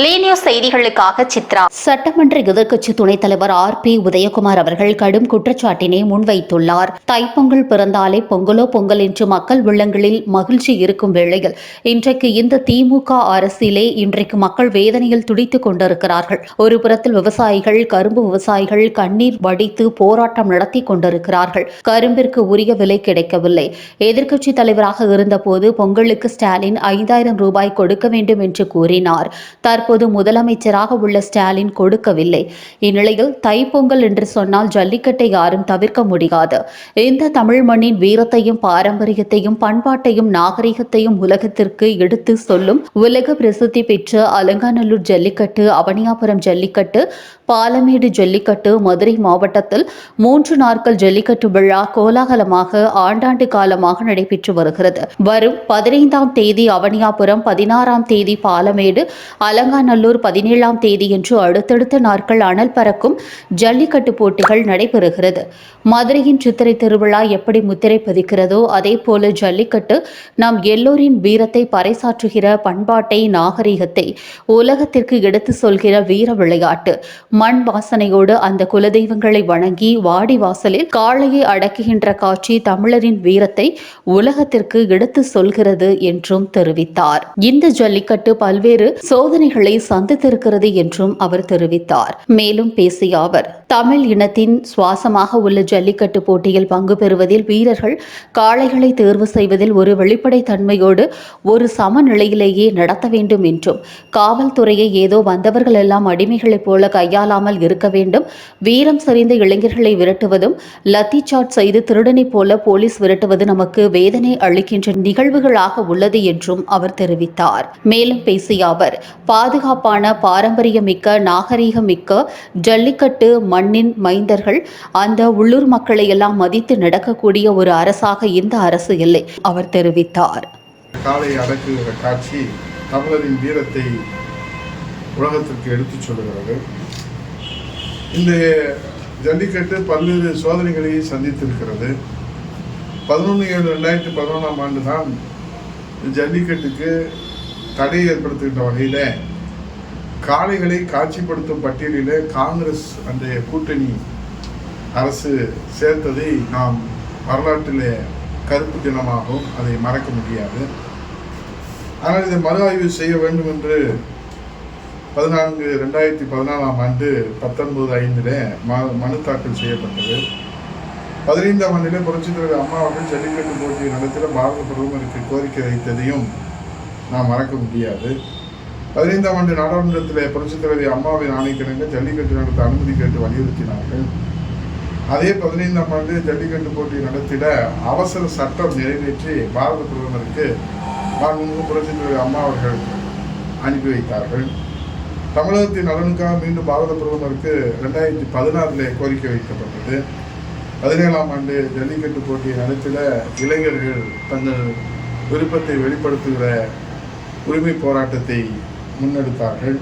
லீனியூஸ் செய்திகளுக்காக சித்ரா. சட்டமன்ற எதிர்க்கட்சி துணைத் தலைவர் ஆர் பி உதயகுமார் அவர்கள் கடும் குற்றச்சாட்டினை முன்வைத்துள்ளார். தைப்பொங்கல் பிறந்தாலே பொங்கலோ பொங்கல் என்று மக்கள் உள்ளங்களில் மகிழ்ச்சி இருக்கும் வேளையில் இன்றைக்கு இந்த திமுக அரசிலே இன்றைக்கு மக்கள் வேதனையில் துடித்துக் கொண்டிருக்கிறார்கள். ஒரு புறத்தில் விவசாயிகள் கரும்பு விவசாயிகள் கண்ணீர் வடித்து போராட்டம் நடத்தி கொண்டிருக்கிறார்கள். கரும்பிற்கு உரிய விலை கிடைக்கவில்லை. எதிர்க்கட்சி தலைவராக இருந்தபோது பொங்கலுக்கு ஸ்டாலின் ஐந்தாயிரம் ரூபாய் கொடுக்க வேண்டும் என்று கூறினார். தற்போது முதலமைச்சராக உள்ள ஸ்டாலின் கொடுக்கவில்லை. இந்நிலையில் தைப்பொங்கல் என்று சொன்னால் ஜல்லிக்கட்டை யாரும் தவிர்க்க முடியாது. இந்த தமிழ் மண்ணின் வீரத்தையும் பாரம்பரியத்தையும் பண்பாட்டையும் நாகரிகத்தையும் உலகத்திற்கு எடுத்து சொல்லும் உலக பிரசித்தி பெற்ற அலங்காநல்லூர் ஜல்லிக்கட்டு அவனியாபுரம் ஜல்லிக்கட்டு பாலமேடு ஜல்லிக்கட்டு மதுரை மாவட்டத்தில் மூன்று நாட்கள் ஜல்லிக்கட்டு விழா கோலாகலமாக ஆண்டாண்டு காலமாக நடைபெற்று வருகிறது. வரும் பதினைந்தாம் தேதி அவனியாபுரம் பதினாறாம் தேதி பாலமேடு அலங்காநல்லூர் பதினேழாம் தேதி என்று அடுத்தடுத்த நாட்கள் அனல் பறக்கும் ஜல்லிக்கட்டு போட்டிகள் நடைபெறுகிறது. மதுரையின் சித்திரை திருவிழா எப்படி முத்திரை பதிக்கிறதோ அதே போல ஜல்லிக்கட்டு நம் எல்லோரின் வீரத்தை பறைசாற்றுகிற பண்பாட்டை நாகரிகத்தை உலகத்திற்கு எடுத்து சொல்கிற வீர விளையாட்டு. மண் வாசனையோடு அந்த குலதெய்வங்களை வணங்கி வாடி வாசலில் காளையை அடக்குகின்ற காட்சி தமிழரின் வீரத்தை உலகத்திற்கு எடுத்து சொல்கிறது என்றும் தெரிவித்தார். இந்த ஜல்லிக்கட்டு பல்வேறு சோதனைகள் சந்தித்திருக்கிறது என்றும் அவர் தெரிவித்தார். மேலும் பேசிய அவர் தமிழ் இனத்தின் சுவாசமாக உள்ள ஜல்லிக்கட்டு போட்டியில் பங்கு பெறுவதில் வீரர்கள் காளைகளை தேர்வு செய்வதில் ஒரு வெளிப்படைத்தன்மையோடு ஒரு சமநிலையிலேயே நடத்த வேண்டும் என்றும் காவல்துறையை ஏதோ வந்தவர்கள் எல்லாம் அடிமைகளைப் போல கையாளாமல் இருக்க வேண்டும் வீரம் சரிந்த இளைஞர்களை விரட்டுவதும் லத்திச்சாட் சாட் செய்து திருடனைப் போல போலீஸ் விரட்டுவது நமக்கு வேதனை அளிக்கின்ற நிகழ்வுகளாக உள்ளது என்றும் அவர் தெரிவித்தார். மேலும் பேசிய அவர் பாதுகாப்பான பாரம்பரியமிக்க நாகரீகமிக்க ஜல்லிக்கட்டு மண்ணின் மைந்தர்கள் அந்த உள்ளூர் மக்களை எல்லாம் மதித்து நடக்கக்கூடிய ஒரு அரசாக இந்த அரசு இல்லை அவர் தெரிவித்தார். காலை அடக்குகிற காட்சி தமிழரின் வீரத்தை உலகத்திற்கு எடுத்துச் சொல்லுகிறது. இந்த ஜல்லிக்கட்டு பல்வேறு சோதனைகளை சந்தித்திருக்கிறது. பதினொன்று ஏழு ரெண்டாயிரத்தி பதினொன்றாம் ஆண்டு தான் ஜல்லிக்கட்டுக்கு தடை ஏற்படுத்துகின்ற வகையில் காளைகளை காட்சிப்படுத்தும் பட்டியலில் காங்கிரஸ் அந்த கூட்டணி அரசு சேர்த்ததை நாம் வரலாற்றில் கருப்பு தினமாகவும் அதை மறக்க முடியாது. ஆனால் இதை மறு ஆய்வு செய்ய வேண்டும் என்று பதினான்கு ரெண்டாயிரத்தி பதினாலாம் ஆண்டு பத்தொன்பது ஐந்தில் ம மனு தாக்கல் செய்யப்பட்டது. பதினைந்தாம் ஆண்டிலே புரட்சித் தலைவர் அம்மா அவர்கள் ஜல்லிக்கட்டு போட்டியை நடத்திட பாரத பிரதமருக்கு கோரிக்கை வைத்ததையும் நாம் மறக்க முடியாது. பதினைந்தாம் ஆண்டு நாடாளுமன்றத்தில் புரட்சித் தலைவி அம்மாவின் ஆணைக்கிணங்க ஜல்லிக்கட்டு நடத்த அனுமதி கேட்டு வலியுறுத்தினார்கள். அதே பதினைந்தாம் ஆண்டு ஜல்லிக்கட்டு போட்டி நடத்திட அவசர சட்டம் நிறைவேற்றி பாரத பிரதமருக்கு மாண்புமிகு புரட்சித் தலைவர் அம்மா அவர்கள் அனுப்பி வைத்தார்கள். தமிழகத்தின் நலனுக்காக மீண்டும் பாரத பிரதமருக்கு ரெண்டாயிரத்தி பதினாறில் கோரிக்கை வைக்கப்பட்டது. பதினேழாம் ஆண்டு ஜல்லிக்கட்டு போட்டியை நடத்திட இளைஞர்கள் தங்கள் விருப்பத்தை வெளிப்படுத்துகிற உரிமை போராட்டத்தை முன்னெடுத்தார்கள்.